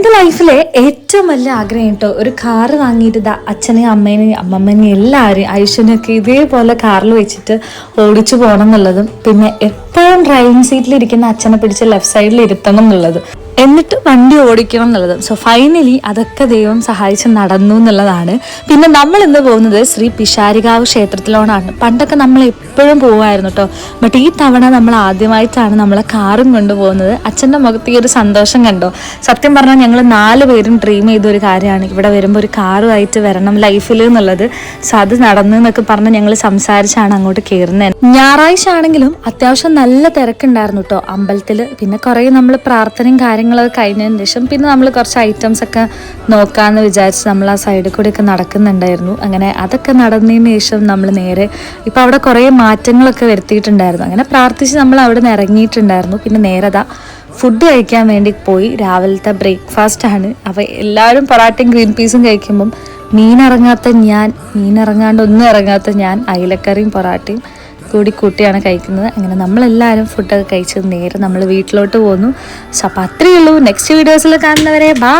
എന്റെ ലൈഫിലെ ഏറ്റവും വലിയ ആഗ്രഹം കേട്ടോ ഒരു കാറ് വാങ്ങിയിട്ട് അച്ഛനെയും അമ്മേനെയും അമ്മമ്മേനെയും എല്ലാവരെയും ഐശ്വനൊക്കെ ഇതേപോലെ കാറിൽ വെച്ചിട്ട് ഓടിച്ചു പോകണം എന്നുള്ളതും പിന്നെ എപ്പോഴും ഡ്രൈവിംഗ് സീറ്റിൽ ഇരിക്കുന്ന അച്ഛനെ പിടിച്ച് ലെഫ്റ്റ് സൈഡിൽ ഇരുത്തണം എന്നുള്ളതും. എന്നിട്ട് വണ്ടി ഓടിക്കണം എന്നുള്ളത്. സോ ഫൈനലി അതൊക്കെ ദൈവം സഹായിച്ച് നടന്നു എന്നുള്ളതാണ്. പിന്നെ നമ്മൾ ഇന്ന് പോകുന്നത് ശ്രീ പിഷാരികാവ് ക്ഷേത്രത്തിലോടാണ്. പണ്ടൊക്കെ നമ്മൾ എപ്പോഴും പോകുമായിരുന്നു കേട്ടോ ബട്ട് ഈ തവണ നമ്മൾ ആദ്യമായിട്ടാണ് നമ്മളെ കാറും കൊണ്ടുപോകുന്നത് അച്ഛന്റെ മുഖത്ത് ഈ ഒരു സന്തോഷം കണ്ടോ? സത്യം പറഞ്ഞാൽ ഞങ്ങൾ നാല് പേരും ഡ്രീം ചെയ്ത ഒരു കാര്യമാണ്. ഇവിടെ വരുമ്പോൾ ഒരു കാറുമായിട്ട് വരണം ലൈഫിൽ എന്നുള്ളത്. സോ അത് നടന്നു എന്നൊക്കെ പറഞ്ഞ് ഞങ്ങൾ സംസാരിച്ചാണ് അങ്ങോട്ട് കയറുന്നത് ഞായറാഴ്ച ആണെങ്കിലും അത്യാവശ്യം നല്ല തിരക്കുണ്ടായിരുന്നു കേട്ടോ അമ്പലത്തിൽ പിന്നെ കുറേ നമ്മൾ പ്രാർത്ഥനയും കാര്യങ്ങളൊക്കെ കഴിഞ്ഞതിന് ശേഷം പിന്നെ നമ്മൾ കുറച്ച് ഐറ്റംസ് ഒക്കെ നോക്കാമെന്ന് വിചാരിച്ച് നമ്മൾ ആ സൈഡിൽ ഒക്കെ നടക്കുന്നുണ്ടായിരുന്നു. അങ്ങനെ അതൊക്കെ നടന്നതിന് ശേഷം നമ്മൾ നേരെ ഇപ്പോൾ അവിടെ കുറേ മാറ്റങ്ങളൊക്കെ വരുത്തിയിട്ടുണ്ടായിരുന്നു. അങ്ങനെ പ്രാർത്ഥിച്ച് നമ്മൾ അവിടെ നിന്ന് ഇറങ്ങിയിട്ടുണ്ടായിരുന്നു. പിന്നെ നേരെ നേരതാ ഫുഡ് കഴിക്കാൻ വേണ്ടി പോയി. രാവിലത്തെ ബ്രേക്ക്ഫാസ്റ്റ് ആണ്. അപ്പോൾ എല്ലാവരും പൊറാട്ടയും ഗ്രീൻ പീസും കഴിക്കുമ്പം മീനിറങ്ങാത്ത ഞാൻ മീൻ ഇറങ്ങാണ്ട് ഒന്നും ഇറങ്ങാത്ത ഞാൻ അയിലക്കറിയും പൊറാട്ടയും കൂടി കൂട്ടിയാണ് കഴിക്കുന്നത്. അങ്ങനെ നമ്മളെല്ലാവരും ഫുഡൊക്കെ കഴിച്ച് നേരെ നമ്മൾ വീട്ടിലോട്ട് പോന്നു. അപ്പോൾ അത്രയേ ഉള്ളൂ. നെക്സ്റ്റ് വീഡിയോസിൽ കാണുന്നവരെ ബാ